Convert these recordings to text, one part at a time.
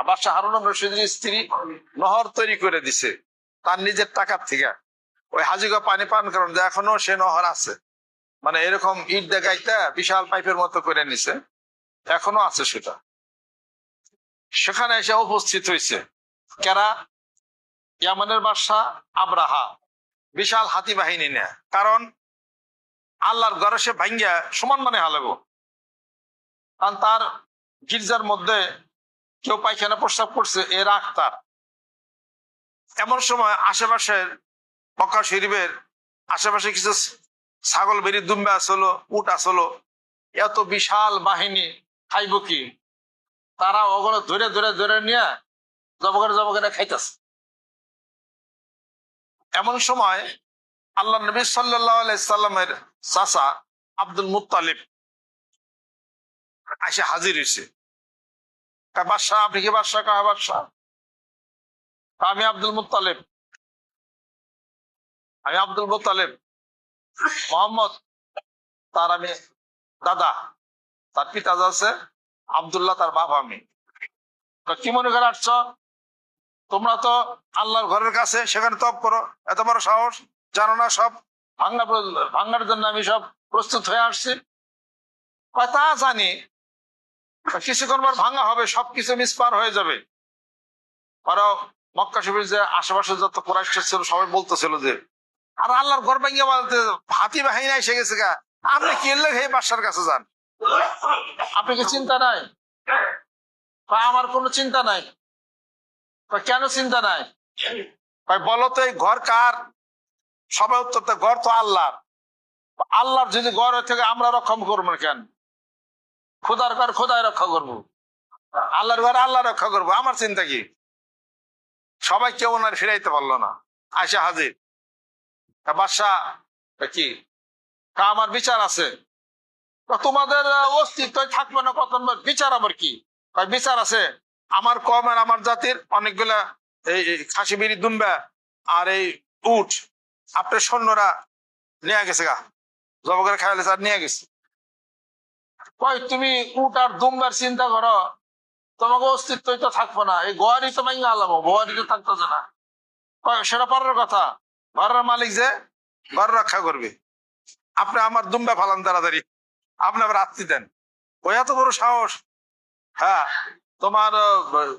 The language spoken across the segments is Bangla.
আবার শাহ হারুন রশিদের স্ত্রী নহর তৈরি করে দিছে, তার নিজের টাকার থেকে। ওই হাজিগা পানি পান করেন এখনও সে নহর আছে। মানে এরকম ইট দেখাইতে বিশাল পাইপের মতো করে নিছে, এখনও আছে সেটা। সেখানে এসে উপস্থিত হয়েছে কেরা? ইয়ামানের বাদশা আব্রাহা, বিশাল হাতি বাহিনী নেয়। কারণ আল্লাহর ঘরে সে ভাঙ্গিয়া সমান মানে হালাবো। কারণ তার গির্জার মধ্যে কেউ পায়খানা প্রস্তাব করছে এর রাগ তার। এমন সময় আশেপাশের মক্কা শরীফের আশেপাশে কিছু ছাগল বেরি দুম্বে আসলো, উট আসলো, এত বিশাল বাহিনী, খাইব কি? তারা ওগুলো ধরে ধরে ধরে নিয়ে জবগরে জবগরে খাইতেছে। এমন সময় আল্লাহ নবী সাল্লাহ সাল্লামের চাচা আব্দুল মুতালিব এসে হাজির হয়েছে বাদশাহ আপনি কি বাদশাহ কাহা বাদশাহ আমি আব্দুল মুতালিব আমি আব্দুল মুতালিব মোহাম্মদ, তার আমি দাদা। তার পিতা আছে, আব্দুল্লাহ, তার বাবা আমি। কি মনে করে আসছ? তোমরা তো আল্লাহর ঘরের কাছে সেখানে তপ করো। এত বড় সাহস, জানো না সব ভাঙ্গা ভাঙ্গার জন্য আমি সব প্রস্তুত হয়ে আসছি। তা জানি কিছুক্ষণ পর ভাঙ্গা হবে সবকিছু মিসপার হয়ে যাবে। আরও মক্কা শিবির যে আশেপাশে যত কোরআশ ছিল সবাই বলতেছিল যে আর আল্লাহর ঘর ভাঙ্গিয়া বলতে হাতি বাহিনী এসে গেছে গা। আপনি কি এলে হে বাসার কাছে যান? আপনি কি চিন্তা নাই? আমার কোনো চিন্তা নাই? কেন চিন্তা নাই? কয়, বলো তো এই ঘর কার? সবাই উত্তর ঘর তো আল্লাহর। আল্লাহর যদি ঘর থেকে আমরা রক্ষম করব কেন? খোদার ঘর খোদায় রক্ষা করব। আল্লাহর ঘর আল্লাহ রক্ষা করব। আমার চিন্তা কি? সবাই কেউ ওনার ফিরাইতে পারল না। আয়সা হাজির। বাদশাহ কি? আমার বিচার আছে। তোমাদের অস্তিত্ব থাকবে না কত বিচার আবার কি? বিচার আছে। আমার কম আর আমার জাতির অনেকগুলা এই খাসি বিড়ি দুম্বা আর এই উঠ আপনার সৈন্যরা নিয়ে গেছে গা। জব করে খাইলে নিয়ে গেছে। তুমি উট আর দুম্বার চিন্তা করো। তোমাকে অস্তিত্বই তো থাকব না। এই গোয়ারি তো মাইঙ্গা আলামো, গোয়ারি তো থাকতেছে না। কয়, সেটা পরের কথা। ঘরের মালিক যে ঘর রক্ষা করবে। আপনি আমার দুম্বা ফালান তাড়াতাড়ি। আপনি আবার আত্মি দেন। ওই এত বড় সাহস। হ্যাঁ তোমার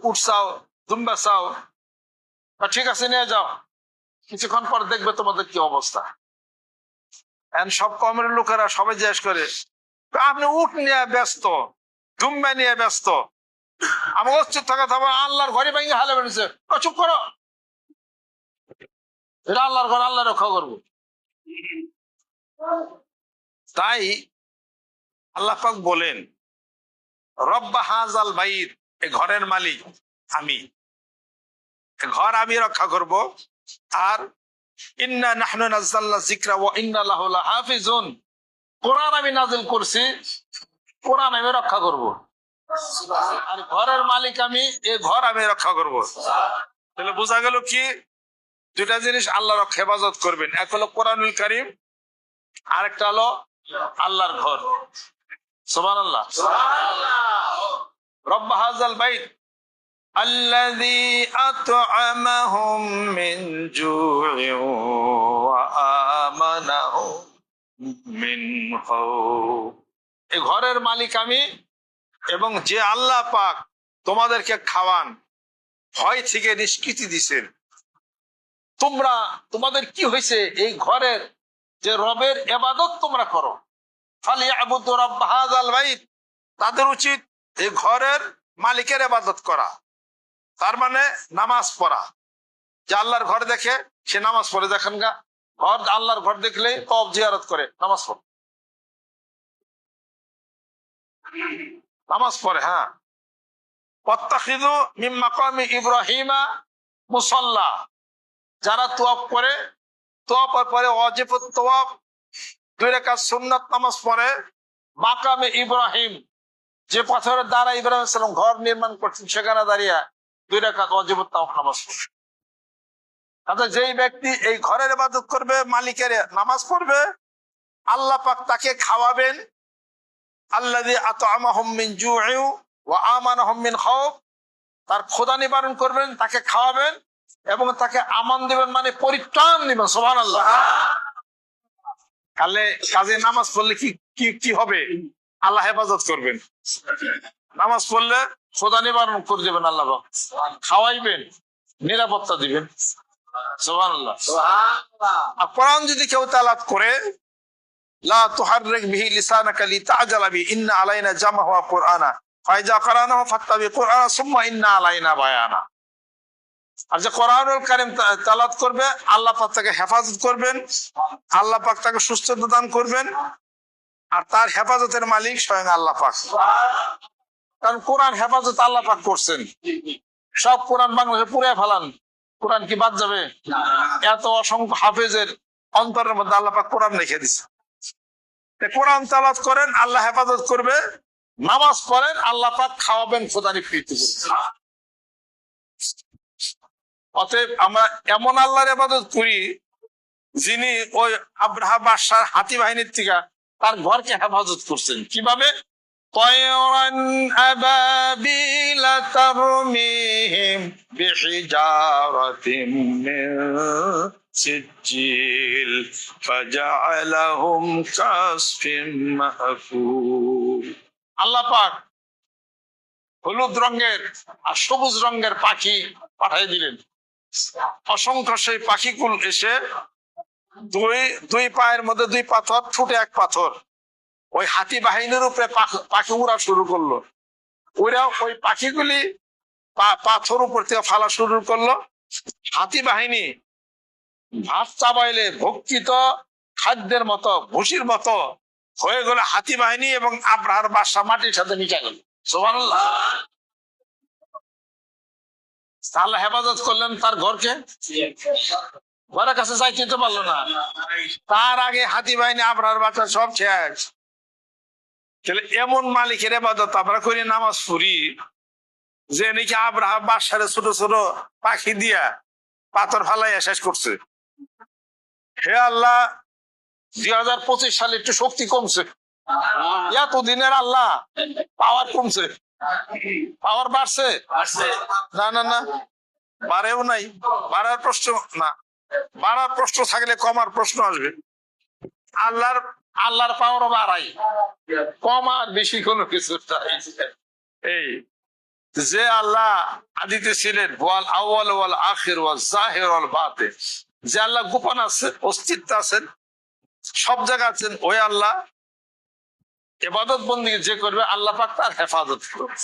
উঠ চাও দুম্বা চাও। ঠিক আছে, নিয়ে যাও। কিছুক্ষণ পর দেখবে তোমাদের কি অবস্থা। এখন সব কমের লোকেরা সবাই জিজ্ঞেস করে আপনি উঠ নিয়ে ব্যস্ত দুম্বা নিয়ে ব্যস্ত। আমার অস্তিত্ব কথা আল্লাহর ঘরে ভেঙে হালে বেড়েছে। চুপ করো। এটা আল্লাহর ঘর আল্লাহ রক্ষা করব। তাই আল্লাহ বলেন, রব্বা হাজাল বাইর এ ঘরের মালিক আমি। ঘর আমি রক্ষা করব। আর ইন্না নাহনু নাযালনা যিকরা ওয়া ইন্না লাহু লাহাফিজুন। কোরআন আমি নাজিল করছি কোরআন আমি রক্ষা করব আর ঘরের মালিক আমি এ ঘর আমি রক্ষা করব তাহলে বোঝা গেল কি দুইটা জিনিস আল্লাহ রক্ষা হেফাজত করবেন এক হলো কোরআনুল কারিম আরেকটা হলো আল্লাহর ঘর সোমান আল্লাহ রব্ব হাজাল বাইত الذي أطعمهم من جوع وآمنهم من خوف এই ঘরের মালিক আমি এবং যে আল্লাহ পাক তোমাদেরকে খাওয়ান, ভয় থেকে নিষ্কৃতি দিছেন। তোমরা, তোমাদের কি হয়েছে? এই ঘরের যে রবের এবাদত তোমরা করো। ফালি আবুদ রব হাজাল তাদের উচিত এই ঘরের মালিকের এবাদত করা। তার মানে নামাজ পড়া। যে আল্লাহর ঘর দেখে সে নামাজ পড়ে, দেখেন গা। ঘর, আল্লাহর ঘর দেখলে তব জিয়ারত করে, নামাজ পড়ে। নামাজ পড়ে হ্যাঁ। ইব্রাহিমা মুসল্লা। যারা তোয়াব করে পরে অজিব তোয়াব দুই রেখা সুন্নাত নামাজ পড়ে। মাকামে ইব্রাহিম, যে পাথরের দ্বারা ইব্রাহিম ঘর নির্মাণ করছেন, সেখানে দাঁড়িয়ে দুই রেখা অজিব তাওয়াব নামাজ পড়ে। তাতে যেই ব্যক্তি এই ঘরের ইবাদত করবে, মালিকের নামাজ পড়বে, আল্লাহ পাক তাকে খাওয়াবেন। ও আমান মিন তার খোদা নিবারণ করবেন, তাকে খাওয়াবেন এবং তাকে আমান দিবেন মানে পরিত্রাণ দিবেন সোহান আল্লাহ কালে কাজে নামাজ পড়লে কি কি কি হবে? আল্লাহ হেফাজত করবেন। নামাজ পড়লে খোদা নিবারণ করে দেবেন আল্লাহ। খাওয়াইবেন, নিরাপত্তা দিবেন। আল্লাহ কোরআন যদি কেউ তালাত করে, লা তুহাররিক বিহি লিসানাকা ইন্না আলাইনা ওয়া কুরআনা। ফাইজা ফাত্তাবি সুম্মা ইন্না আলাইনা বায়ানা। আর যে কোরআনুল কারীম তালাত করবে, আল্লাহ পাক তাকে হেফাজত করবেন, আল্লাহ পাক তাকে সুস্থতা দান করবেন, আর তার হেফাজতের মালিক স্বয়ং আল্লাহ পাক। কারণ কোরআন হেফাজত আল্লাহ পাক করছেন। সব কোরআন বাংলাদেশে পুড়ে ফেলান। কোরআন কি বাদ যাবে? এত অসংখ্য হাফেজের অন্তরের মধ্যে আল্লাহ পাক কোরআন রেখে দিছে। কোরআন তালাত করেন, আল্লাহ হেফাজত করবে। নামাজ পড়েন, আল্লাহ পাক খাওয়াবেন খোদানি করবে অতএব আমরা এমন আল্লাহর হেফাজত করি, যিনি ওই আব্রাহা বাদশার হাতি বাহিনীর থেকে তার ঘরকে হেফাজত করছেন। কীভাবে? طيرا أبابيل ترميهم بحجارة من سجيل فجعلهم كعصف مأكول আল্লাহ পাক হলুদ রঙের আর সবুজ রঙের পাখি পাঠিয়ে দিলেন অসংখ্য সেই পাখিকুল এসে দুই দুই পায়ের মধ্যে দুই পাথর ঠুটে এক পাথর ওই হাতি বাহিনীর উপরে পাখি উড়া শুরু করল। ওরা ওই পাখিগুলি পাথর উপর থেকে ফালা শুরু করল। হাতি বাহিনী ভাত চাবাইলে ভক্ষিত খাদ্যের মতো ভুসির মতো হয়ে গেল হাতি বাহিনী এবং আব্রাহার বাসা মাটির সাথে মিশে গেল। সুবহানাল্লাহ। আল্লাহ হেফাজত করলেন তার ঘরকে? ঘরের কাছে যাই চিনতে পারল না। তার আগে হাতি বাহিনী, আবরার বাচ্চা সব শেষ। তাহলে এমন মালিকের এবাদত আমরা করি নামাজ পড়ি যে নাকি আব্রাহা বাসারে ছোট ছোট পাখি দিয়া পাথর ফালাইয়া শেষ করছে। হে আল্লাহ দুই হাজার পঁচিশ সালে একটু শক্তি কমছে। এত দিনের আল্লাহ পাওয়ার কমছে। পাওয়ার বাড়ছে। না না না বাড়েও নাই। বাড়ার প্রশ্ন না বাড়ার প্রশ্ন থাকলে কমার প্রশ্ন আসবে। আল্লাহর আল্লাহর পাওয়ারও বাড়াই কম আর বেশি কোনো কিছু নাই। এই যে আল্লাহ আদিতে ছিলেন, ওয়াল আউয়াল ওয়াল আখির ওয়াল জাহির ওয়াল বাতিন যে আল্লাহ গোপন আছে, অস্তিত্ব আছেন সব জায়গা আছেন ওই আল্লাহ এবাদত বন্দি যে করবে, আল্লাহ পাক তার হেফাজত করবে।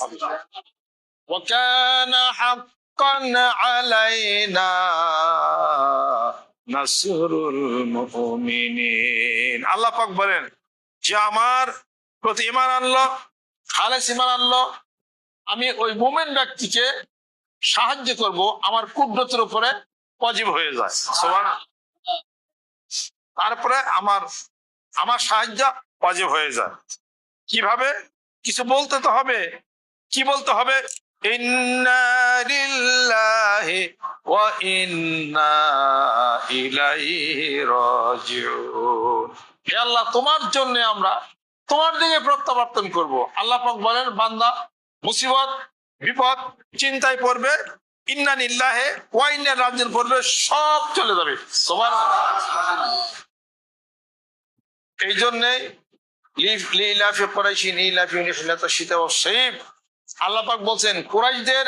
আল্লাহ পাক বলেন, যে আমার প্রতি ইমান আনলো, খালেস ইমান আনলো, আমি ওই মোমেন ব্যক্তিকে সাহায্য করব, আমার কুব্রতের উপরে পজিব হয়ে যায়। তারপরে আমার আমার সাহায্য পজিব হয়ে যায়। কীভাবে? কিছু বলতে তো হবে। কি বলতে হবে? ইন্না ওয়া হে আল্লাহ, তোমার জন্য আমরা তোমার দিকে প্রত্যাবর্তন করব। আল্লাহ পাক বলেন, বান্দা, মুসিবত, বিপদ চিন্তায় পড়বে, ইন্না নিল্লাহে ওয়া ইন্না রাজিউন পড়বে, সব চলে যাবে। এই জন্যে লিফ লিলাফি কুরাইশিন ইলাফি নিহিলাত শীত ও শীত আল্লাহ পাক বলছেন, কুরাইশদের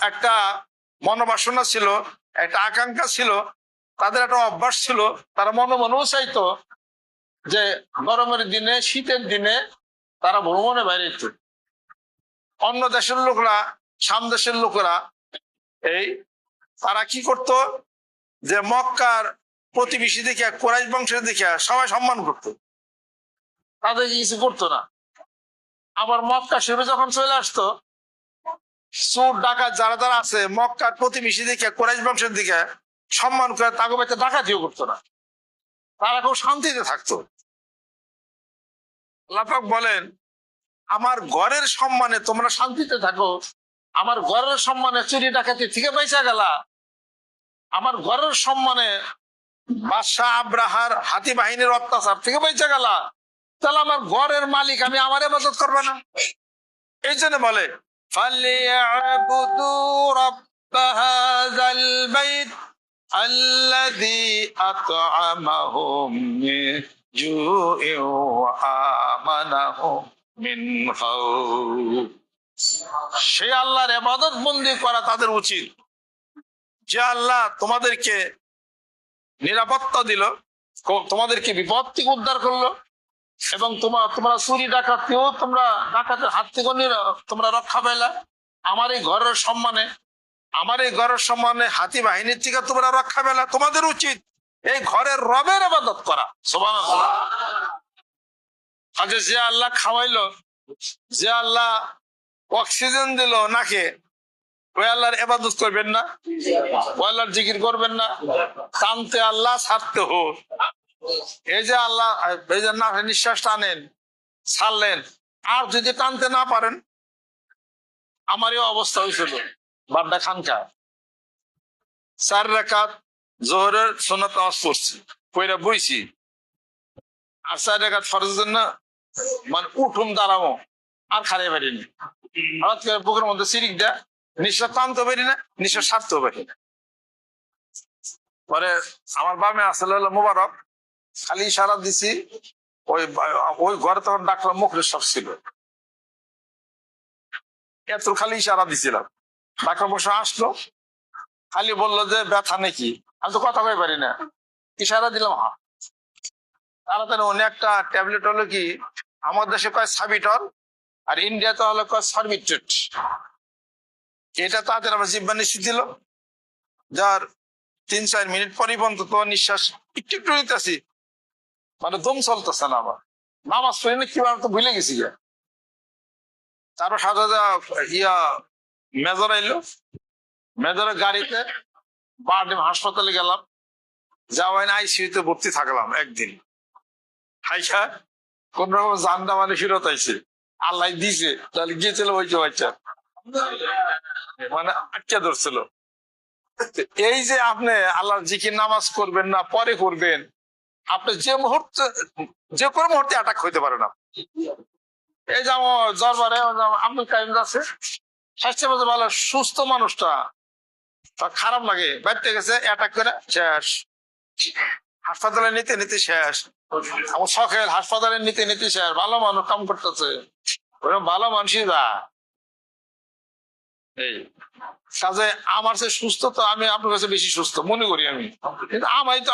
একটা মনোবাসনা ছিল, একটা আকাঙ্ক্ষা ছিল, তাদের একটা অভ্যাস ছিল, তারা মনে মনেও চাইতো যে গরমের দিনে, শীতের দিনে তারা ভ্রমণে বাইরে যেত। অন্য দেশের লোকরা সাম দেশের লোকেরা, এই তারা কি করত? যে মক্কার প্রতিবেশী দেখে কোরাইশ বংশের দেখে সবাই সম্মান করত। তাদের কিছু করতো না। আবার মক্কা শিবে যখন চলে আসতো চোর ডাকাত যারা যারা আছে, মক্কার প্রতিবেশী দিকে, কোরাইশ বংশের দিকে সম্মান করে তাকে বাড়িতে ডাকাতিও করতো না। তারা খুব শান্তিতে থাকতো। লাফাক বলেন, আমার ঘরের সম্মানে তোমরা শান্তিতে থাকো। আমার ঘরের সম্মানে চুরি ডাকাতি থেকে পয়সা গেলা। আমার ঘরের সম্মানে বাদশাহ আব্রাহার হাতি বাহিনীর অত্যাচার থেকে বেঁচে গেলা। তাহলে আমার ঘরের মালিক, আমি আমার মদত করব না। এই জন্য বলে সে আল্লাহর এবাদত বন্দি করা তাদের উচিত। যে আল্লাহ তোমাদেরকে নিরাপত্তা দিল, তোমাদেরকে বিপদ থেকে উদ্ধার করল এবং তোমার, তোমরা চুরি ডাকাতিও তোমরা ডাকাতের হাত থেকে তোমরা রক্ষা পেলা আমার এই ঘরের সম্মানে, আমার এই ঘরের সম্মানে হাতি বাহিনীর থেকে তোমরা রক্ষা পেলা তোমাদের উচিত এই ঘরের রবের আবাদত করা। সোমান যে আল্লাহ খাওয়াইলো, যে আল্লাহ অক্সিজেন দিল নাকে, ওই আল্লাহর এবাদত করবেন না, ওই আল্লাহর জিকির করবেন না। টানতে আল্লাহ ছাড়তে হো এই যে আল্লাহ এই নিঃশ্বাস টানেন, ছাড়লেন, আর যদি টানতে না পারেন আমার এই অবস্থা হয়েছিল। বাড্ডা খানকা চার রেখাত জোহরের সোনাত নামাজ পড়ছি পয়রা বইছি। আর চার রেখাত ফরজের জন্য মানে উঠুম দাঁড়াবো আর খারে পারিনি। হঠাৎ করে বুকের মধ্যে সিরিক দেয়, নিঃশ্বাস টানতে পারি না, নিঃশ্বাস ছাড়তেও পারি না। পরে আমার বামে আসলে হলো মোবারক খালি ইশারা দিছি, ওই ওই ঘরে তখন ডাক্তার মুখরে সব ছিল। এত খালি ইশারা দিছিলাম। ডাক্তার বসে আসলো। খালি বলল যে, ব্যথা নাকি? আমি তো কথা কই পারি না। ইশারা দিলাম, হা। তাড়াতাড়ি উনি একটা ট্যাবলেট হলো কি, আমার দেশে কয় সাবিটল, আর ইন্ডিয়াতে হলো কয় সার্বিট্রেট এটা তাদের আমার জিব্বা নিশ্চিত দিল। যার তিন চার মিনিট পরই বন্ধ তো নিঃশ্বাস একটু একটু নিতেছি মানে দম চলতেছে না আবার। নামাজ পড়ি না, কীভাবে তো ভুলে গেছি গিয়া। তারপর সাথে ইয়া মেজর আইলো। মেজরের গাড়িতে বারডিম হাসপাতালে গেলাম। যাওয়াই না আইসিউতে ভর্তি থাকলাম একদিন। হাইখা কোন রকম জানটা মানে ফিরত আইছে। আল্লাহ দিছে, তাহলে গিয়েছিল ওই যে বাচ্চা। মানে আটকে ধরছিল। এই যে আপনি আল্লাহর জিকির নামাজ করবেন না, পরে করবেন। আপনি যে মুহূর্তে, যে কোনো মুহূর্তে অ্যাটাক হইতে পারে না এই যে দরবারে আব্দুল কাইম আছে স্বাস্থ্য ভালো, সুস্থ মানুষটা। তার খারাপ লাগে বাড়িতে গেছে অ্যাটাক করে, শেষ। হাসপাতালে নিতে নিতে শেষ। আমার শখের হাসপাতালে নিতে নিতে শেষ। ভালো মানুষ কাম করতেছে। ওরকম ভালো মানুষই দা কাজে আমার সে সুস্থ তো আমি আপনার কাছে বেশি সুস্থ, মনে করি আমি। কিন্তু আমি তো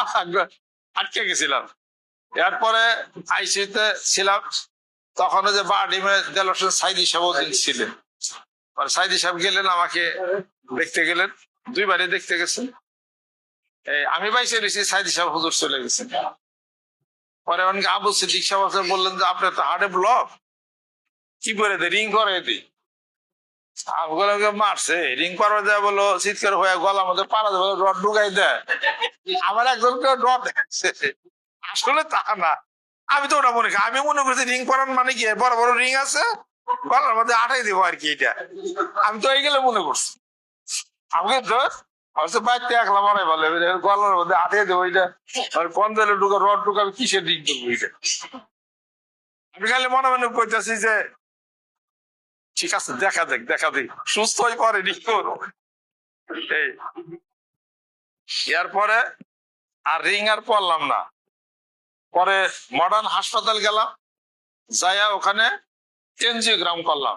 আটকে গেছিলাম। এরপরে আইসিতে ছিলাম, তখন যে বাডিমে দেল হোসেন সাইদি সাহেব ছিলেন। পরে সাইদি সাহেব গেলেন, আমাকে দেখতে গেলেন, দুইবারই দেখতে গেছেন। আমি বাইসে রয়েছি সাইদি সাহেব হুজুর চলে গেছেন পরে অনেকে আবু সিদ্দিক সাহেব বললেন যে আপনার তো হার্টে ব্লক, কি করে দে রিং করে দিই মারছে, রিং দেয় বলো চিৎকার হয়ে গলার মধ্যে দেবে রড ঢুকাই দেয় আমার একজনকে রড আসলে তা না। আমি তো ওটা মনে করি, আমি মনে করছি রিং করার মানে কি? বড় বড় রিং আছে, গলার মধ্যে আটাই দেবো আর কি এটা। আমি তো এইগুলো মনে করছি। আমাকে একলা মারাই গলার মধ্যে আটে দেবো এটা। পন্দলে ঢুকা রড ঢুকাবে, কিসের রিং করব এটা? আমি খালি মনে মনে কইতেছি যে ঠিক আছে, দেখা দেখ দেখা দেখ সুস্থ হয়ে পরে এই। এরপরে আর রিং আর পড়লাম না। পরে মডার্ন হাসপাতাল গেলাম, যাইয়া ওখানে এনজিওগ্রাম করলাম।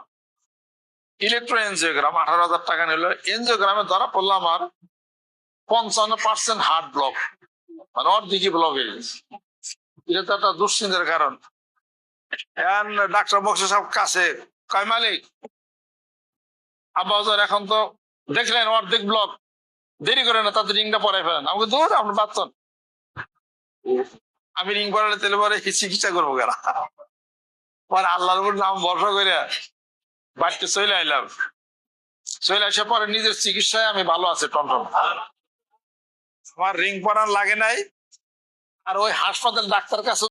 ইলেকট্রো এনজিওগ্রাম আঠারো হাজার টাকা নিল। এনজিওগ্রামে ধরা পড়লাম আর পঞ্চান্ন পার্সেন্ট হার্ট ব্লক মানে অর্ধেকই ব্লক হয়ে গেছে। এটা তো একটা দুশ্চিন্তার কারণ। ডাক্তার বক্স সব কাছে। কয় মালিক? এখন তো দেখলেন অর্ধেক ব্লক। দেরি করে না, তাতে রিংটা পরে ফেলেন। আমাকে দূর আপনার বাচ্চন আমি রিং পরালে তেলে পরে চিকিৎসা করব কেনা? পরে আল্লাহর উপর নাম ভরসা করে বাড়িতে চলে আইলাম। চলে আসার পরে নিজের চিকিৎসায় আমি ভালো আছি, টনটন। আমার রিং পরান লাগে নাই। আর ওই হাসপাতাল ডাক্তার কাছে